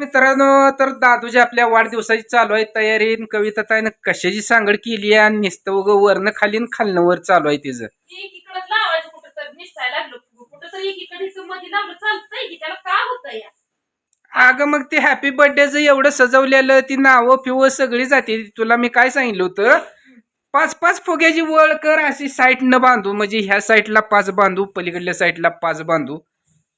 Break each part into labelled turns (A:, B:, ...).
A: मित्रांनो तर दादूच्या आपल्या वाढदिवसाची चालू आहे तयारी कविता ताईनं कशाची सांगड केली आहे आणि नुसतं उगं वरनं खाली खालनं वर चालू आहे तिचं.
B: एकीकडे लावायचं कुठं तर निसायला लागलं कुठं तर एकीकडे इथं मध्ये लावलं चालतंय की त्याला का होतं या?
A: अगं मग ते हॅपी बर्थडेचं एवढं सजवलेलं ती नावं फिवं सगळी जाते तुला मी काय सांगितलं होतं? पाच पाच फुग्याची वळ कर अशी साईड न बांधू म्हणजे ह्या साईडला पाच बांधू पलीकडल्या साईडला पाच बांधू.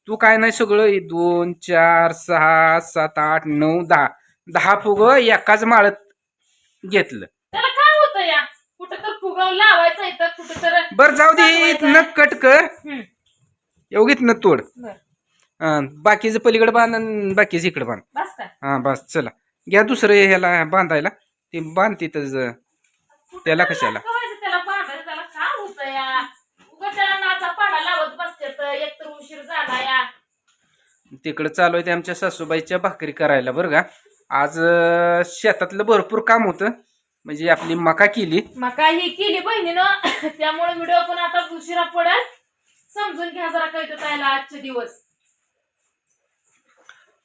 A: तू काय नाही सगळं? हे दोन चार सहा सात आठ नऊ दहा. दहा फुग एकाच माळत घेतलं.
B: त्याला काय होतं या? कुठं तर फुगाव लावायचं इथं कुठं तर
A: बर जाऊ दे इथनं. कट कर.
B: हम्म.
A: एवढीतनं तोड.
B: बरं.
A: अं, बाकीचं पलीकडे बांध आणि बाकीचं इकडे बांध.
B: बस का?
A: हा बस चला. घ्या दुसरं ह्याला बांधायला. ते बांध
B: कुठं
A: त्याला कशाला?
B: लटकवायचं त्याला बांधायचं त्याला काय होतं या उगा त्याला नाचा पाडा लावत बसते तर एक तर उशीर झाला या
A: तिकडं चालू आहे ते आमच्या सासूबाईच्या भाकरी करायला बरं का. आज अं, शेतातलं भरपूर काम होतं. म्हणजे आपली मका केली.
B: मग ही केली बहिणीनं. त्यामुळे व्हिडिओ पण आता उशिरा पडेल. समजून घ्या जरा कळतं त्याला आजचे दिवस.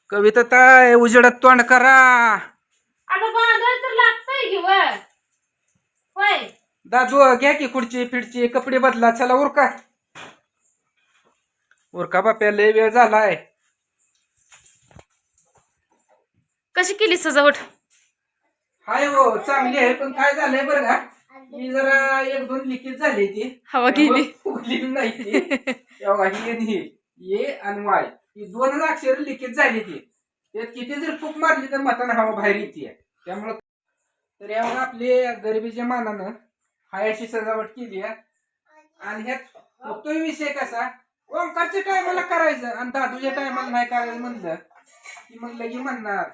A: कविता ताय उजेडात तोंड करा.
B: आता बांधायला तर लागतंय की होय.
A: दादू घ्या की खुर्ची फिडची कपडे बदला चला उरका. उरका बाप्या लय वेळ झालाय.
B: कशी केली सजावट?
A: हाय हो चांगली आहे पण काय झालंय बरं का? मी जरा एक दोन लिकेज झाली ती
B: हवा गेली.
A: फुगली नाही ती. तेव्हा ही आणि ही ये आणि वाय. ही दोनच अक्षर लिकेज झाली ती. त्यात किती जर फूक मारली तर मताना हवा बाहेर येते त्यामुळं तर यावर आपले गरिबीच्या मानानं हाय अशी सजावट केली आहे. आणि ह्यात होतोय विषय कसा? ओंकारच्या टायमाला करायचं आणि दादूच्या टायमाला नाही करायचं म्हणलं की मग लगी म्हणणार.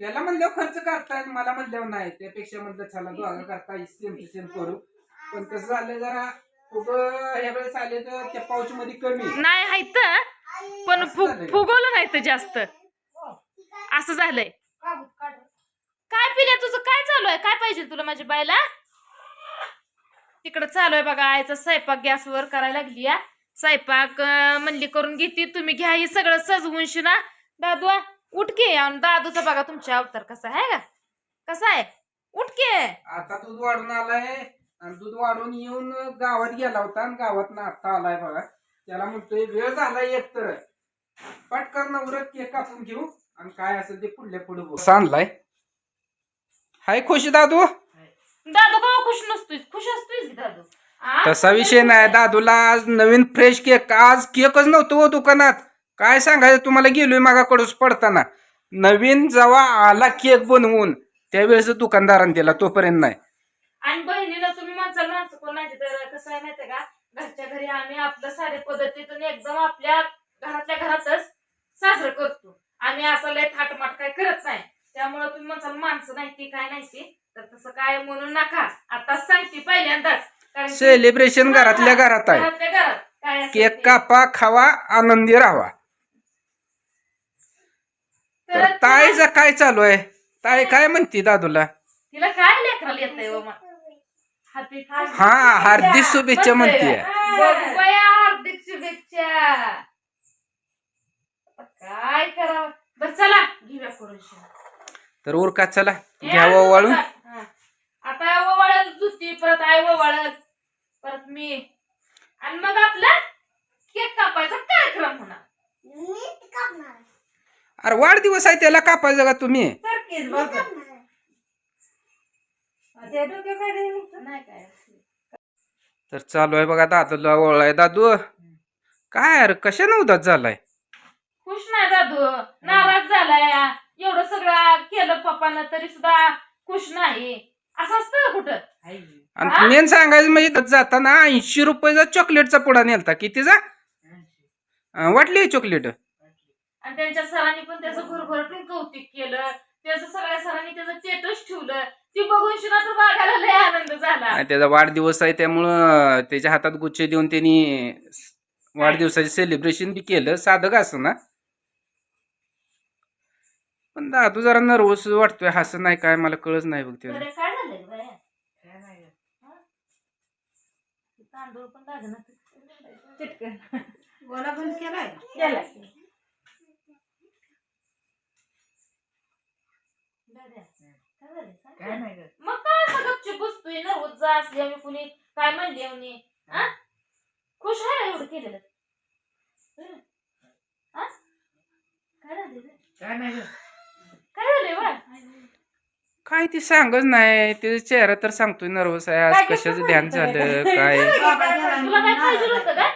A: त्याला म्हणल्यावर खर्च करताय मला म्हणल्यावर नाही. त्यापेक्षा म्हणलं चला दोघं करता सेम टू सेम करू. पण कसं झालं जरा खूप ह्या वेळेस आले तर त्या पाऊच मध्ये कमी.
B: नाही हायत पण
A: असं झालंय.
B: फुगवलं नाही तर जास्त. असं झालंय. काय पिल्या तुझं? काय चालू आहे? काय पाहिजे तुला माझ्या बायला तिकडं चालू आहे बघा आयचा स्वयंपाक गॅसवर करायला लागली या स्वयंपाक अं, म्हणली करून घेते तुम्ही घ्या हे सगळं सजवून शिना. दादू आ, उठ के आणि दादूचा बघा तुमचा अवतार कसा आहे का? कसा आहे? उठ के
A: आता दूध वाढून आलाय आणि दूध वाढून येऊन गावात गेला होता आणि गावात आता आलाय बघा. त्याला म्हणतोय वेळ झालाय एक तर. पटकन नवरत केक कापून घेऊ आणि काय असेल ते पुढल्या पुढे सांगलाय हाय खुशी दादू.
B: दादू का खुश नसतोय खुश असतोय की दादू? आ?
A: तसा विषय नाही. दादूला आज नवीन फ्रेश केक आज केकच नव्हतं हो दुकानात. काय सांगायचं? तुम्हाला गेलोय मागाकडून पडताना. नवीन जेव्हा आला केक बनवून त्यावेळेस दुकानदाराने दिला तोपर्यंत नाही.
B: आणि बहिणीला तुम्ही माणसाला माणसं कोण नाही तर कसं आहे माहितीये का? घरच्या घरी आम्ही आपलं सारे पद्धतीतून एकदम आपल्या घरातल्या घरातच साजरं करतो. आम्ही असं लय थाटमाट काय करत नाही. त्यामुळे तुम्ही माणसाला माणसं नाही ती काय नाही ती. तर तसं काय म्हणू नका. आता सांगते पहिल्यांदाच.
A: सेलिब्रेशन घरातल्या घरात आहे.
B: घरात. काय
A: केक. कापा खावा आनंदी राहावा तर ताईचं काय? चालू आहे? ताई काय म्हणते दादूला?
B: तिला काय लेकराला येतंय हो हाती
A: हा हार्दिक शुभेच्छा म्हणते
B: बघूया हार्दिक शुभेच्छा. आता काय करावं? बर चला घेऊया करून शिरा.
A: तर उरका चला. घ्यावं वाळून
B: हा. आता ववाळत जुती परत आई ववाळत परत मी. आणि मग आपला केक कापायचा कार्यक्रम होणार.
A: अरे वाढदिवस आहे त्याला कापायचं का तुम्ही?
B: बघा. नाही काय.
A: तर चालू आहे बघा दादूला ओळाय दादू काय अरे कशा नव्हतात झालाय?
B: खुश नाही दादू. नाराज झालाय. एवढं सगळं केलं पप्पानं तरी सुद्धा खुश नाही. असं असतं का कुठं?
A: आणि? मेन सांगायचं म्हणजे जाताना ऐंशी रुपयाचा चॉकलेटचा पुडा नेलता. कितीचा? वाटली चॉकलेट
B: आणि त्यांच्या सरांनी पण त्याचं भरभराटून कौतुक केलं. त्याचं सगळ्या सरांनी त्याचं स्टेटस ठेवलं. ती बघून शिना तर बघायला लय आनंद झाला.
A: आणि त्याचा वाढदिवस आहे त्यामुळं त्याच्या हातात गुच्छ देऊन त्यांनी वाढदिवसाचे सेलिब्रेशन बी केलं. साधं का असं ना? पण दादू जरा नर्वस वाटतोय. हसं नाही काय? मला कळच नाही बघ त्याचं
B: बरं, काय झालंय बाया? हा? तांदूळ पण लागणार चिटकन.
C: गोला बंद केलाय?
B: केला काय ना.
C: नाही ग
B: मग काय असं गपचूप बसतोय नर्वस जा असली आम्ही कुणी काय म्हणली आम्ही हा? खुश आहे एवढं केलेलं हं? हा? काय झालं रे?
C: काय नाही ग
B: काय झालंय बा
A: काय ती सांगच नाही ते चेहरा तर सांगतोय नर्वस आहे आज
B: काय
A: कशाचं ध्यान? झालं काय
B: तुला काय पाहिजे होतं काय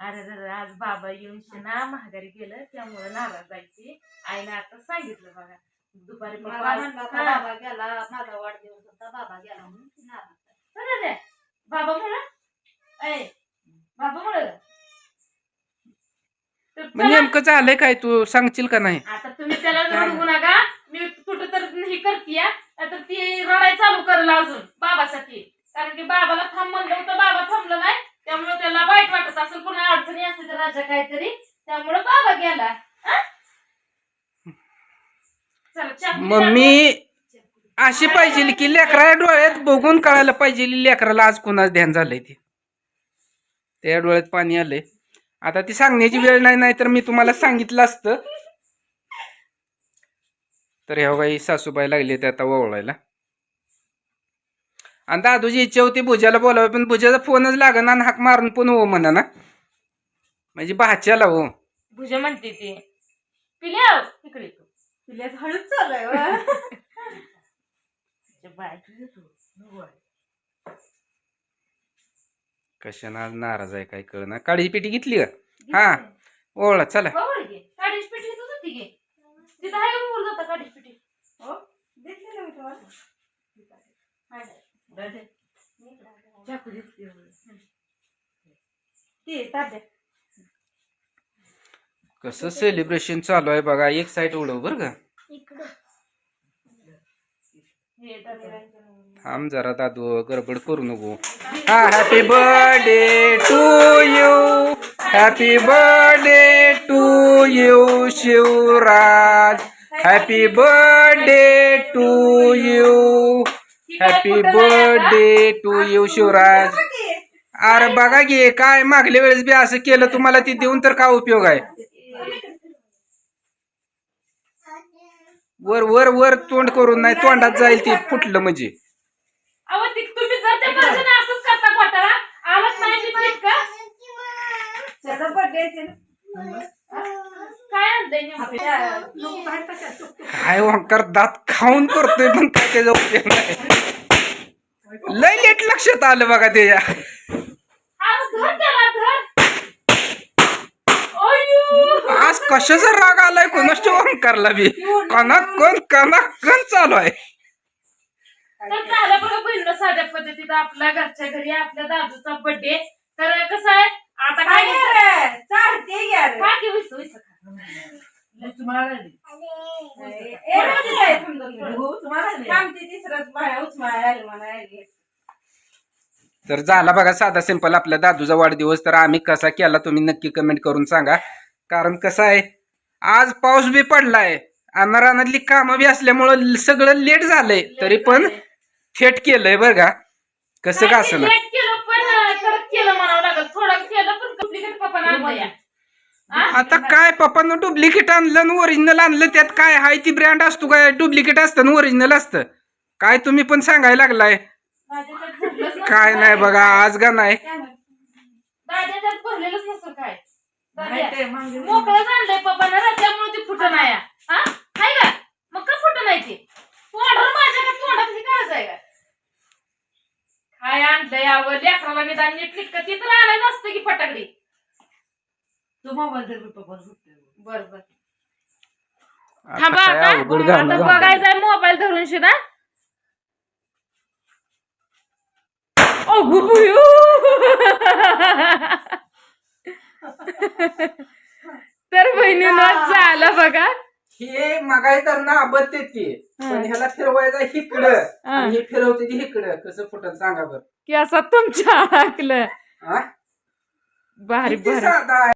C: अरे अरे आज बाबा येऊन शिना महागारी गेलं त्यामुळे नाराज जायची आईने आता सांगितलं बघा दुपारी
D: मला
C: पप्पा
D: म्हणलं होता,
C: हा.
D: बाबा गेला माझा वाढदिवस होता बाबा गेला म्हणून ती नाराज झाली.
B: काय झालंय? बाबा म्हणा. ऐ बाबा म्हणा. तर
A: मग
B: चला,
A: नेमकं झालंय काय? तू सांगशील का नाही?
B: आता तुम्ही त्याला रडवू नका. मी कुठं तर हे करते तर ती रडाय चालू करेल अजून बाबासाठी. कारण की बाबाला थांब म्हणलं होतं बाबा थांबलं नाही. त्यामुळे त्याला वाईट वाटत असेल पुन्हा अडचणी असतील तर राजा काहीतरी. त्यामुळे बाबा गेला. हा?
A: मम्मी. अशी पाहिजे की लेकरा डोळ्यात बघून कळायला पाहिजे लेकराला आज कुणाच ध्यान झालंय ते. त्या डोळ्यात पाणी आलंय. आता ती सांगण्याची वेळ नाही नाही तर मी तुम्हाला सांगितलं असतं. तर ह्या काही सासूबाई लागली ते आता ओवळायला. आणि दादूची इच्छा होती भुजाला बोलावं पण भुजाचा फोनच लागना आणि हाक मारून पण हो म्हणा ना म्हणजे भाच्याला हो.
B: भुजा म्हणते ती. पिल्या इकडे तू
C: पिल्याच हळूच चालू आहे
B: तू
A: कशानं आज नाराज आहे काय कळना? काळीची पेटी घेतली का? हा. ओळा चला.
B: पिठी तू होती घे. तिथं आहे का जाता
C: हो ना मी तुम्हाला. चाकू. ते
A: कसं सेलिब्रेशन चालू आहे बघा एक साईड उडव बर का. थांब जरा दादू गडबड करू नको. हा happy birthday to you happy birthday to you Shivraj. Happy birthday to you happy birthday to you Shivraj. अरे बघा गे काय मागल्या वेळेस बी असं केलं तुम्हाला ती देऊन तर काय उपयोग आहे? वर वर वर तोंड करून नाही तोंडात जाईल ती फुटलं म्हणजे
B: अहो ती तुम्ही जर त्या भाजीनं असंच करता घोटाळा आलत नाही नीट नीट का
C: त्याचा बर्थडे आहे ना.
B: काय आणलंय नेमकं?
A: काय ओंकार दात खाऊन करतोय पण काय त्याचा उपयोग नाही लय लेट लक्षात आलं बघा त्याच्या
B: अहो, धर त्याला, धर. अय्यो.
A: आज कशाचा राग आलाय? कोणाच ओंकारला बी कना कण कना कण चालू आहे?
B: तर झालं बघा साध्या पद्धतीत आपल्या घरच्या घरी आपल्या दादूचा बर्थडे कसं आहे? आता
C: काय? चालते
B: विसू विसू.
A: तर झाला बघा साधा सिंपल आपल्या दादूचा वाढदिवस. तर आम्ही कसा केला तुम्ही नक्की कमेंट करून सांगा. कारण कसं आहे आज पाऊस बी पडलाय आणि रानातली कामं बी असल्यामुळं सगळं लेट झालंय तरी पण थेट केलंय बरं का? कसं का असं
B: मी लेट केलं पण अं, कडक केलं म्हणावं लागल. थोडं केलं पण कम्प्लिकेट पप्पा आणलं या?
A: आता काय पप्पानं डुप्लिकेट आणलं ओरिजिनल आणलं त्यात काय हाय ती ब्रँड असतो काय? डुप्लिकेट असतं ओरिजिनल असतं. काय तुम्ही पण सांगायला लागलाय. काय नाही बघा आज का नाही?
B: मोकळं आणलंय पप्पानं ना त्यामुळे ती फुटं नाही आहे. हा? हाय का? मग का फुटं नाही ते? तोंडावर माझ्या का तोंडात हे काळच आहे का काय आणलंय यावं लेकराला निदान नीट निटकं ती तर आणायचं असतं की फटाकडी.
C: तू मोबाईल मी पप्पा झोपते.
B: बर बर.
A: आता
B: थांबा
A: काय
B: आता
A: अवघड
B: आता
A: झालं
B: बघायचंय मोबाईल धरून शिदा अगो बुयो. तर झालं बघा.
A: हे मगाय तर ना अबत्ते ती पण ह्याला फिरवायचं इकडं आणि हे फिरवते ती इकडं कसं फुटत सांगा बरं.
B: की असं तुमच्या
A: हा?
B: भारी
A: किती
B: भारी.
A: साधा आहे.